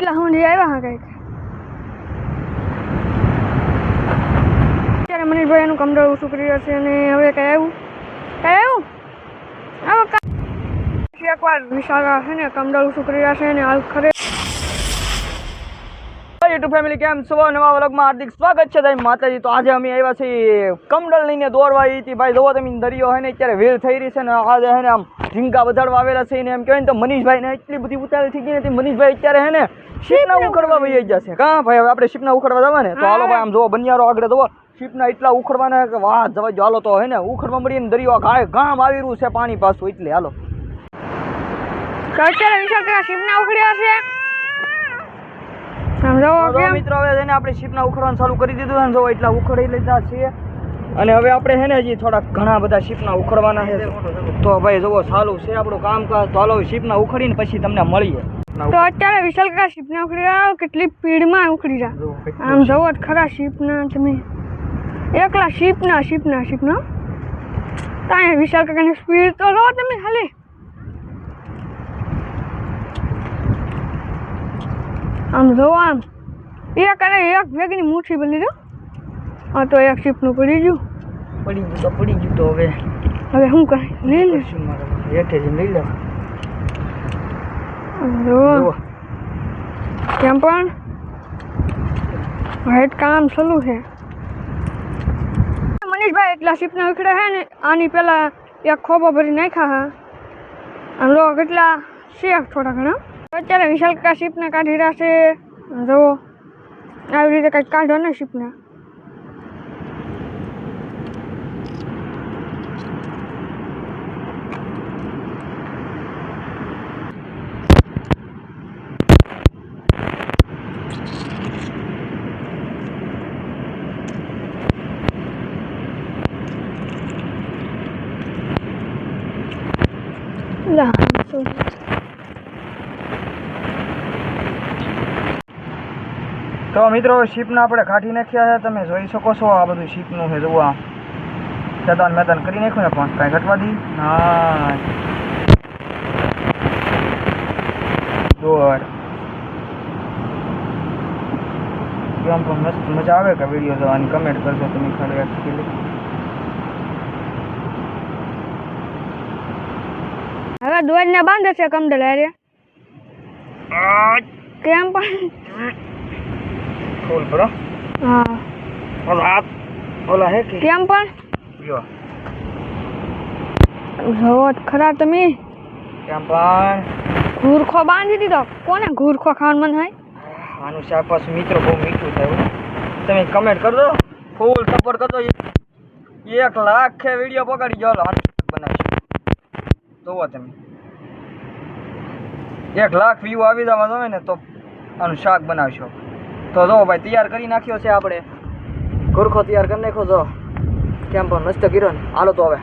એટલા સુધી આવ્યા હા કંઈક. ત્યારે મનીષભાઈ એનું કમડળ ઓછું કરી રહ્યા છે અને હવે કઈ આવ્યું? કઈ આવ્યું? આવો એકવાર વિશાળા છે ને કમડળ ઓછું કરી રહ્યા છે અને હાલ ખરે યુટ્યુબ ફેમિલી કેમ છો? નવા વ્લોગમાં હાર્દિક સ્વાગત છે ભાઈ માતાજી. તો આજે અમે આવ્યા છીએ કમડલ લઈને દોરવા આવી હતી. ભાઈ જોવો તમે દરિયો હે ને અત્યારે વેલ થઈ રહી છે ને આજે હે ને આમ ઝીંકા વધારવા આવેલા છે ને એમ કહેવાય ને તો મનીષભાઈ ને એટલી બધી ઉતાવળ થઈ ગઈ ને મનીષભાઈ અત્યારે હે ને શીપના ઉખડવા વહી જશે કા? ભાઈ હવે આપણે શીપના ઉખડવા જવા ને? તો હાલો ભાઈ આમ જોવો બનિયારો આગળ જોવો. શીપના એટલા ઉખડવાના કે વાહ જવા જો હાલો તો હે ને ઉખડવા મળીને દરિયો ગાય ગામ આવી રહ્યું છે પાણી પાછું એટલે હાલો. અત્યારે વિશાળ કાકા ઉખડ્યા છે. સમજાવો કેમ? મિત્રો હવે છે ને આપણે શીપના ઉખડવાનું ચાલુ કરી દીધું છે ને જો એટલા ઉખડી લીધા છે અને હવે આપણે છે ને હજી થોડા ઘણા બધા શીપના ઉખડવાના છે. તો ભાઈ જુઓ ચાલુ છે આપણું કામકાજ. તો હાલો શીપના ઉખડીને પછી તમને મળીએ. તો અત્યારે વિશાલ કાકા શિપના ઉખડી રહ્યા કેટલી સ્પીડમાં ઉખડી રહ્યા. આમ જવો ખરા શીપના તમે. એકલા શીપના શીપના શીપના. ત્યાં વિશાલ કાકાની સ્પીડ તો લો તમે ખાલી. આમ જો આમ. એક અને એક ભેગની મુઠ્ઠી બની દો. આ તો એક શીપનું પડી ગયું. પડી ગયું તો પડી ગયું તો હવે. હવે શું કરે? લઈ લે. શું મારે. હેઠે જઈને લઈ જો કેમ પણ? હેડ કામ ચાલુ છે. મનીષભાઈ એટલા શીપના ઉખડે છે ને આની પહેલાં એક ખોબો ભરી નાખ્યા હા. આમ લો કેટલા શેખ થોડા ઘણા. અત્યારે વિશાલ કા શીપને કાઢી રહ્યા છે. જુઓ, આવી રીતે કંઈક કાઢો ને શીપને લા તો મિત્રો શીપના આપણે કાઢી નાખ્યા છે. તમે જોઈ શકો છો આ બધું શીપનું છે જોવા આ. ખેદાન મેદાન કરી નાખ્યું ને પણ કાંઈ ઘટવા દી. હા. દોડ કેમ પણ મસ્ત મજા આવે કે વીડિયો જોવાની. કમેન્ટ કરજો તમે ખાલી actually. હવે દોડને બાંધે છે કમડલ હારે કેમ પણ? ફૂલ બરો. હા. ઓલા આ ઓલા હે કે? કેમ પણ? જો જોવો ખરા તમે? કેમ પણ? ઘૂરખો બાંધી દીધો. કોને ઘૂરખો ખાવાનું મન હોય આનું શાક પાછું મિત્રો બહુ મીઠું થયું તમે કમેન્ટ કરજો. ફૂલ સપોર્ટ કરજો. એક લાખ વીડિયો પકડી જાઓ શાક બનાવીશું. જોવો તમે. એક લાખ વ્યૂ આવી જવા તમે ને તો આનું શાક બનાવશો. તો જો ભાઈ તૈયાર કરી નાખ્યો છે આપણે. ગુરખો તૈયાર કરી નાખ્યો જો. કેમ પણ મસ્ત કર્યો ને. હાલો તો હવે.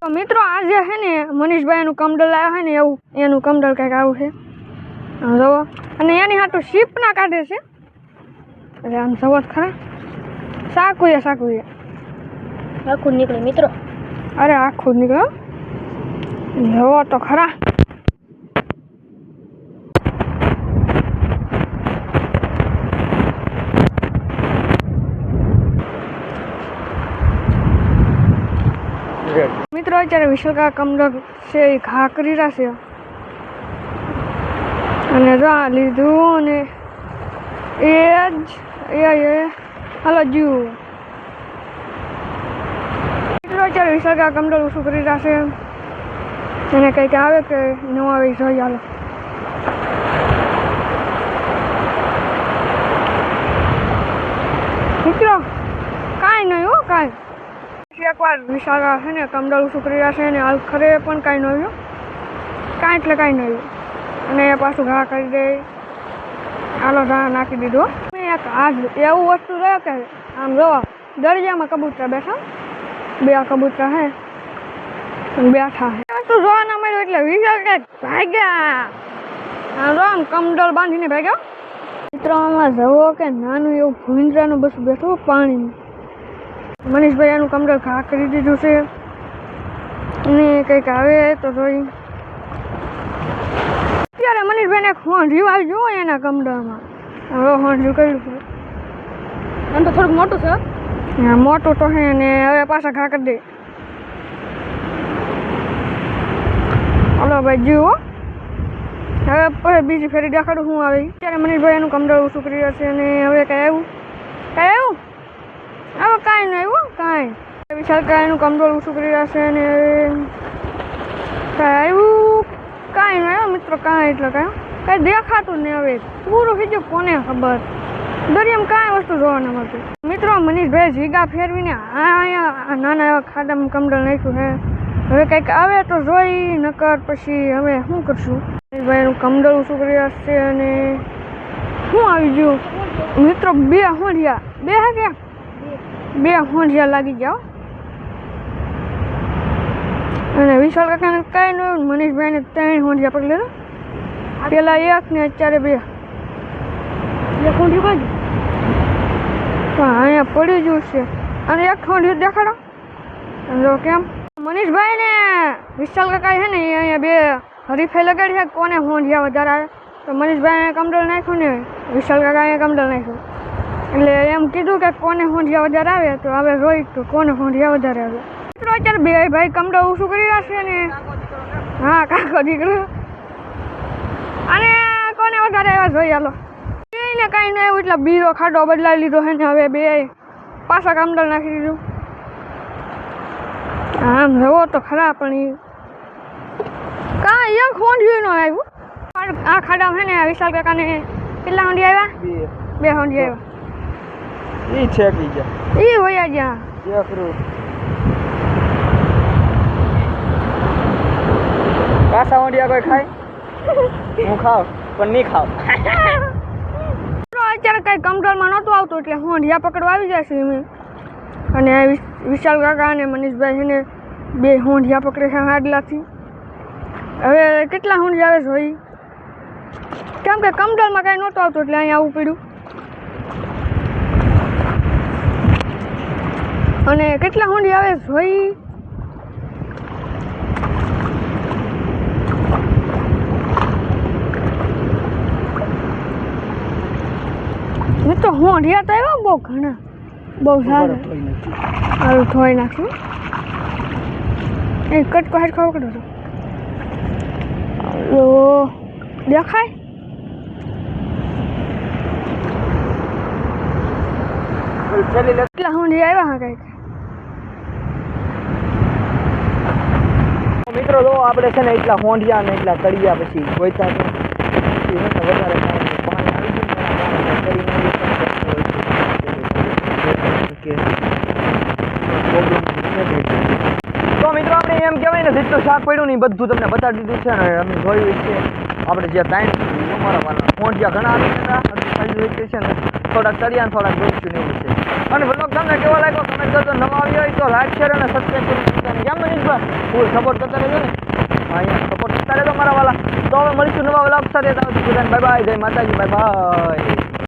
તો મિત્રો આજે છે ને મનીષભાઈ એનું કમડલ આવ્યો છે ને એવું. એનું કમડલ કંઈક આવું છે. આમ અને એની હાટું શીપના કાઢે છે. એટલે આમ જવો જ ખરા. સાકુએ સાકુએ. આખું નીકળે મિત્રો. અરે આખું નીકળ્યો જવો તો ખરા મિત્રો અત્યારે વિશાલકા કમડલ છે, એ ઘા કરી છે અને આ લીધું અને એ જ, એ હાલો જુ મિત્રો અત્યારે વિશાલકા કમડલ શું કરી છે એને કંઈક આવે કે ન આવે જોઈએ હાલો મિત્રો કાંઈ નહીં હો એકવાર વિશાળા છે ને કમડલ સુકરી રહ્યા છે ને, હાલ ખરે પણ કાંઈ ન કાંઈ એટલે કાંઈ ન અને પાછું ઘા કરી દે. આલો ઘા નાખી દીધો. મેં એક આજ એવું વસ્તુ રહ્યો કે, આમ જોવા, દરિયામાં કબૂતરા બેઠા. બે કબૂતરા હે બેઠા હે. વસ્તુ જોવા ના મળ્યું એટલે વિશાલ કે ભાગ્યા. આમ જો આમ કમડોળ બાંધીને ભાગ્યો. ચિત્રમાં જવો કે નાનું એવું ભૂંજરાનું બસ બેઠું પાણીનું. મનીષભાઈ આનું કમર ઘા કરી દીધું છે. અને કંઈક આવે તો જોઈ. અત્યારે મનીષભાઈને ફોન રિવાજ જુઓ એના કમરામાં. હવે રીવ કર્યું છે. આમ તો થોડુંક મોટું છે. મોટું તો હે ને હવે પાછા ઘા કરી દે. હલો ભાઈ જીવો હવે પછી બીજી ફેરી દેખાડું શું આવે. ત્યારે મનીષભાઈ એનું કમડળ ઓછું કરી રહ્યા છે અને હવે કાંઈ આવ્યું? કાંઈ આવ્યું હવે કાંઈ નહીં આવ્યું કાંઈ વિશાલ કાયનું કમડળ ઓછું કરી રહ્યા છે અને આવ્યું કાંઈ નહીં મિત્રો, કાંઈ એટલે કાંઈ. કાંઈ દેખાતું નહીં હવે. પૂરું થઈ કોને ખબર? દરિયામાં કાંઈ વસ્તુ જોવા ન મળતી. મિત્રો મનીષભાઈ જીગા ફેરવીને આ અહીંયા નાના એવા ખાડામાં કમડળ નાખ્યું હે. હવે કંઈક આવે તો જોઈ, નકર પછી હવે શું કરશું? મનીષભાઈનું કમડળ ઓછું કરી રહ્યા છે અને શું આવી ગયું? મિત્રો, બે હોંઢિયા બે હા કે? બે હોંઢિયા લાગી ગયા હો. અને વિશાલ કાકાને કાંઈ ન હોય મનીષભાઈને ત્રણ હોંઢિયા પકડી લીધા. પેલા એક ને અત્યારે બે. એક કોંઠી કાઢી પણ અહીંયા પડી ગયું છે. અને એક હોંઢિયું દેખાડો. જો કેમ? મનીષભાઈ ને વિશાલ કાકા છે ને અહીંયા બે હરીફાઈ લગાડી છે કોને હોંઢિયા વધારે આવે? તો મનીષભાઈ કમડલ નાખ્યું ને વિશાલ કાકા અહીંયા કમડલ નાખ્યું. એટલે એમ કીધું કે કોને હોંઢિયા વધારે આવે તો હવે જોઈ તો કોને હોંઢિયા વધારે આવે? મિત્રો અત્યારે બે ભાઈ કમડલ ઓછું કરી રહ્યા છે ને હા કાકો દીકરો. અને કોને વધારે આવ્યા જોઈએ હાલો. એને કાંઈ નહીં આવ્યું એટલે બીજો ખાડો બદલાવી લીધો છે ને હવે બે પાછા કામડા નાખી દીધું. આમ જવો તો ખરા પણ એ કાંઈ એક હોંડિયું ન આવ્યું. આ- ખાડામાં છે ને વિશાલ કાકાને કેટલા હોંડી આવ્યા? બે. હોંડી આવ્યા. ઈ છે કી જા એ વયા જ્યાં જે કરું કાસા વંડિયા કોઈ ખાય? હું ખાવ પણ નહીં ખાવ. અત્યારે કાંઈ કંટ્રોલમાં નહોતું આવતું એટલે હું હોંડિયા પકડવા આવી જાય છે એમ. અને વિશાલ કાકા અને મનીષભાઈ છે ને બે હોંડિયા પકડે છે હાડલાથી. હવે કેટલા હોંડિયા આવે જોઈ કેમ કે કમડલમાં કાંઈ નહોતું આવતું એટલે અહીંયા આવવું પડ્યું. અને કેટલા હોંડી આવે જોઈ મેં તો તો આવ્યા બહુ ઘણા. બહુ સારું. સારું ધોઈ નાખું. એ કટકો હેડ ખાવ કરો. લો. દેખાય કેટલા હોંડી આવ્યા હા કંઈક. મિત્રો જો આપણે છે ને એટલા હોંઢિયા ને એટલા તળિયા પછી ગોઈતા વધારે પાણી પાણી આવી ગયું ને એના કારણે કરીને એ પણ કે તો મિત્રો આપણે એમ કહેવાય ને જેટલું શાક પડ્યું ને બધું તમને બતાવી દીધું છે ને અમે જોયું છે. આપણે જે ટાઈમ અમારા વાળા જ્યાં ઘણા આવી છે ને થોડાક ચડિયા થોડાક જોઈશું એવું છે. અને બ્લોગ તમને કેવો લાગ્યો? કમેન્ટ કરજો. નવા આવ્યો હોય તો લાઈક શેર અને સબસ્ક્રાઈબ કરી કેમ મનીષભાઈ ફૂલ સપોર્ટ કરતા રહેજો ને. અહીંયા સપોર્ટ કરતા રહેજો મારા વાલા તો હવે મળીશું નવા વ્લોગ સાથે. બાય બાય જય માતાજી. Bye bye